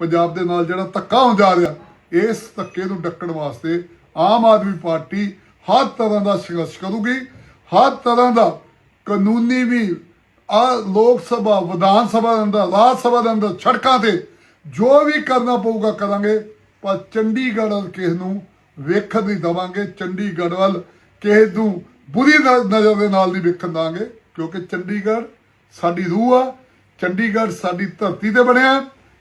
ਪੰਜਾਬ ਦੇ ਨਾਲ ਜਿਹੜਾ ਧੱਕਾ ਹੁੰਦਾ ਰਿਹਾ, ਇਸ ਧੱਕੇ ਨੂੰ ਡੱਕਣ ਵਾਸਤੇ ਆਮ ਆਦਮੀ ਪਾਰਟੀ ਹਰ ਤਰ੍ਹਾਂ ਦਾ ਸੰਘਰਸ਼ ਕਰੂਗੀ, ਹਰ ਤਰ੍ਹਾਂ ਦਾ ਕਾਨੂੰਨੀ ਵੀ ਆ ਲੋਕ ਸਭਾ, ਵਿਧਾਨ ਸਭਾ ਦੇ ਅੰਦਰ, ਰਾਜ ਸਭਾ ਦੇ ਅੰਦਰ ਸੜਕਾਂ ਤੇ ਜੋ ਵੀ ਕਰਨਾ ਪਊਗਾ ਕਰਾਂਗੇ, ਪਰ ਚੰਡੀਗੜ੍ਹ ਵੱਲ ਕਿਸ ਨੂੰ ਵੇਖਣ ਨਹੀਂ ਦਵਾਂਗੇ, ਚੰਡੀਗੜ੍ਹ ਵੱਲ ਕਿਸੇ ਨੂੰ ਬੁਰੀ ਨਜ਼ਰ ਦੇ ਨਾਲ ਨਹੀਂ ਵੇਖਣ ਦਾਂਗੇ ਕਿਉਂਕਿ ਚੰਡੀਗੜ੍ਹ ਸਾਡੀ ਰੂਹ ਆ, ਚੰਡੀਗੜ੍ਹ ਸਾਡੀ ਧਰਤੀ ਤੇ ਬਣਿਆ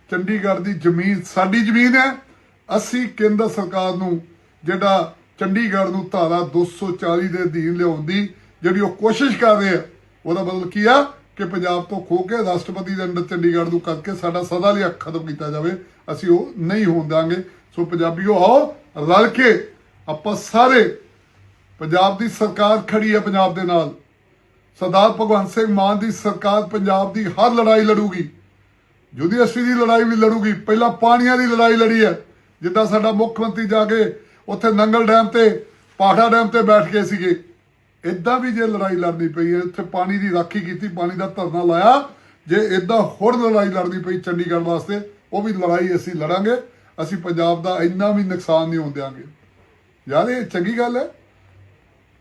ਚੰਡੀਗੜ੍ਹ ਦੀ ਜ਼ਮੀਨ, ਸਾਡੀ ਜ਼ਮੀਨ ਹੈ। ਅਸੀਂ ਕੇਂਦਰ ਸਰਕਾਰ ਨੂੰ ਜਿਹੜਾ ਚੰਡੀਗੜ੍ਹ ਨੂੰ ਧਾਰਾ 240 ਦੇ ਅਧੀਨ ਲਿਆਉਣ ਦੀ ਜਿਹੜੀ ਉਹ ਕੋਸ਼ਿਸ਼ ਕਰ ਰਹੇ ਆ, ਉਹਦਾ ਮਤਲਬ ਕੀ ਆ ਕਿ ਪੰਜਾਬ ਤੋਂ ਖੋ ਕੇ ਰਾਸ਼ਟਰਪਤੀ ਦੇ ਅੰਡਰ ਚੰਡੀਗੜ੍ਹ ਨੂੰ ਕਰਕੇ ਸਾਡਾ ਸਦਾ ਲਈ ਖਤਮ ਕੀਤਾ ਜਾਵੇ। ਅਸੀਂ ਉਹ ਨਹੀਂ ਹੋਣ ਦਾਂਗੇ ਸੋ ਪੰਜਾਬੀਓ ਆਓ, ਰਲ ਕੇ ਆਪਾਂ ਸਾਰੇ ਪੰਜਾਬ ਦੀ ਸਰਕਾਰ ਖੜੀ ਹੈ ਪੰਜਾਬ ਦੇ ਨਾਲ। ਸਰਦਾਰ ਭਗਵੰਤ ਸਿੰਘ ਮਾਨ ਦੀ ਸਰਕਾਰ ਪੰਜਾਬ ਦੀ ਹਰ ਲੜਾਈ ਲੜੂਗੀ। ਯੂਨੀਵਰਸਿਟੀ ਦੀ ਲੜਾਈ ਵੀ ਲੜੂਗੀ। ਪਹਿਲਾਂ ਪਾਣੀਆਂ ਦੀ ਲੜਾਈ ਲੜੀ ਹੈ। ਜਿੱਦਾਂ ਸਾਡਾ ਮੁੱਖ ਮੰਤਰੀ ਜਾ ਕੇ ਉੱਥੇ ਨੰਗਲ ਡੈਮ ਤੇ, ਪਾਠਾ ਡੈਮ ਤੇ ਬੈਠ ਗਏ ਸੀਗੇ। ਇਦਾਂ ਵੀ ਜੇ ਲੜਾਈ ਲੜਨੀ ਪਈ ਹੈ ਉੱਥੇ ਪਾਣੀ ਦੀ ਰਾਖੀ ਕੀਤੀ, ਪਾਣੀ ਦਾ ਧਰਨਾ ਲਾਇਆ, ਜੇ ਇਦਾਂ ਹੋਰ ਲੜਾਈ ਲੜਨੀ ਪਈ ਚੰਡੀਗੜ੍ਹ ਵਾਸਤੇ, ਉਹ ਵੀ ਲੜਾਈ ਅਸੀਂ ਲੜਾਂਗੇ। ਅਸੀਂ ਪੰਜਾਬ ਦਾ ਇੰਨਾ ਵੀ ਨੁਕਸਾਨ ਨਹੀਂ ਹੋਣ ਦਿਆਂਗੇ। ਯਾਰ, ਇਹ ਚੰਗੀ ਗੱਲ ਹੈ।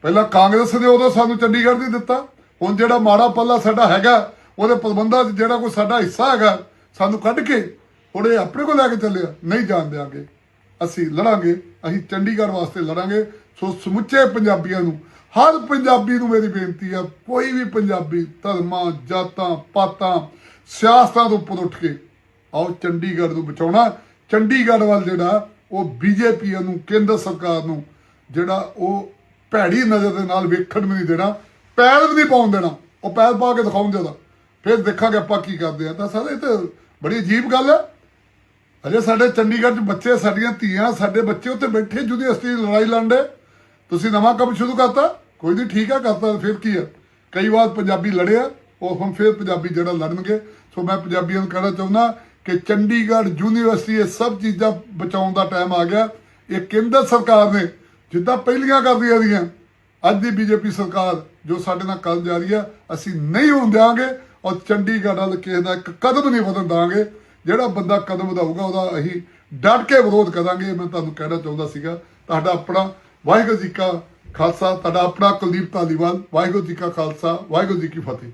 ਪਹਿਲਾਂ ਕਾਂਗਰਸ ਨੇ ਉਦੋਂ ਸਾਨੂੰ ਚੰਡੀਗੜ੍ਹ ਨਹੀਂ ਦਿੱਤਾ। ਹੁਣ ਜਿਹੜਾ ਮਾੜਾ ਪੱਲਾ ਸਾਡਾ ਹੈਗਾ, ਉਹਦੇ ਪ੍ਰਬੰਧਾਂ 'ਚ ਜਿਹੜਾ ਕੋਈ ਸਾਡਾ ਹਿੱਸਾ ਹੈਗਾ ਸਾਨੂੰ ਕੱਢ ਕੇ ਹੁਣ ਇਹ ਆਪਣੇ ਕੋਲ ਲੈ ਕੇ ਚੱਲਿਆ ਨਹੀਂ ਜਾਣ ਦਿਆਂਗੇ। ਅਸੀਂ ਲੜਾਂਗੇ। ਅਸੀਂ ਚੰਡੀਗੜ੍ਹ ਵਾਸਤੇ ਲੜਾਂਗੇ। ਸੋ ਸਮੁੱਚੇ ਪੰਜਾਬੀਆਂ ਨੂੰ, ਹਰ ਪੰਜਾਬੀ ਨੂੰ ਮੇਰੀ ਬੇਨਤੀ ਆ, ਕੋਈ ਵੀ ਪੰਜਾਬੀ ਧਰਮਾਂ, ਜਾਤਾਂ, ਪਾਤਾਂ, ਸਿਆਸਤਾਂ ਤੋਂ ਉੱਪਰ ਉੱਠ ਕੇ ਆਓ ਚੰਡੀਗੜ੍ਹ ਨੂੰ ਬਚਾਉਣਾ। ਚੰਡੀਗੜ੍ਹ ਵੱਲ ਜਿਹੜਾ, ਉਹ ਬੀਜੇਪੀ ਨੂੰ, ਕੇਂਦਰ ਸਰਕਾਰ ਨੂੰ ਜਿਹੜਾ ਉਹ ਭੈੜੀ ਨਜ਼ਰ ਦੇ ਨਾਲ ਵੇਖਣ ਵੀ ਨਹੀਂ ਦੇਣਾ, ਪੈਰ ਵੀ ਨਹੀਂ ਪਾਉਣ ਦੇਣਾ। ਉਹ ਪੈਰ ਪਾ ਕੇ ਦਿਖਾਉਣ ਜ਼ਿਆਦਾ। ਫਿਰ ਦੇਖਾਂਗੇ ਆਪਾਂ ਕੀ ਕਰਦੇ ਆ। ਤਾਂ ਸਾਰੇ ਇਹ ਤਾਂ ਬੜੀ ਅਜੀਬ ਗੱਲ ਹੈ। ਅਜੇ ਸਾਡੇ ਚੰਡੀਗੜ੍ਹ 'ਚ ਬੱਚੇ, ਸਾਡੀਆਂ ਧੀਆਂ, ਸਾਡੇ ਬੱਚੇ ਉੱਥੇ ਬੈਠੇ ਯੂਨੀਵਰਸਿਟੀ ਦੀ ਲੜਾਈ ਲੜਦੇ। ਤੁਸੀਂ ਨਵਾਂ ਕੰਮ ਸ਼ੁਰੂ ਕਰਤਾ, ਕੋਈ ਨਹੀਂ ਠੀਕ ਆ ਕਰਤਾ ਫਿਰ ਕੀ ਆ ਕਈ ਵਾਰ ਪੰਜਾਬੀ ਲੜਿਆ ਉਹ ਹੁਣ ਫਿਰ ਪੰਜਾਬੀ ਜਿਹੜਾ ਲੜਨਗੇ। ਸੋ ਮੈਂ ਪੰਜਾਬੀਆਂ ਨੂੰ ਕਹਿਣਾ ਚਾਹੁੰਦਾ ਕਿ ਚੰਡੀਗੜ੍ਹ ਯੂਨੀਵਰਸਿਟੀ ਇਹ ਸਭ ਚੀਜ਼ਾਂ ਬਚਾਉਣ ਦਾ ਟਾਈਮ ਆ ਗਿਆ। ਇਹ ਕੇਂਦਰ ਸਰਕਾਰ ਨੇ ਜਿੱਦਾਂ ਪਹਿਲੀਆਂ ਕਰਦੀਆਂ ਰਹੀਆਂ, ਅੱਜ ਦੀ ਬੀਜੇਪੀ ਸਰਕਾਰ ਜੋ ਸਾਡੇ ਨਾਲ ਕਰਨ ਜਾ ਰਹੀ ਆ ਅਸੀਂ ਨਹੀਂ ਹੋਣ ਦਿਆਂਗੇ। ਔਰ ਚੰਡੀਗੜ੍ਹ ਵੱਲ ਕਿਸੇ ਦਾ ਇੱਕ ਕਦਮ ਨਹੀਂ ਵਧਣ ਦਾਂਗੇ ਜਿਹੜਾ ਬੰਦਾ ਕਦਮ ਵਧਾਊਗਾ, ਉਹਦਾ ਅਸੀਂ ਡਟ ਕੇ ਵਿਰੋਧ ਕਰਾਂਗੇ। ਮੈਂ ਤੁਹਾਨੂੰ ਕਹਿਣਾ ਚਾਹੁੰਦਾ ਸੀਗਾ, ਤੁਹਾਡਾ ਆਪਣਾ ਵਾਹਿਗੁਰੂ ਜੀ ਕਾ ਖਾਲਸਾ, ਤੁਹਾਡਾ ਆਪਣਾ ਕੁਲਦੀਪ ਧਾਲੀਵਾਲ, ਵਾਹਿਗੁਰੂ ਜੀ ਕਾ ਖਾਲਸਾ, ਵਾਹਿਗੁਰੂ ਜੀ ਕੀ ਫਤਿਹ।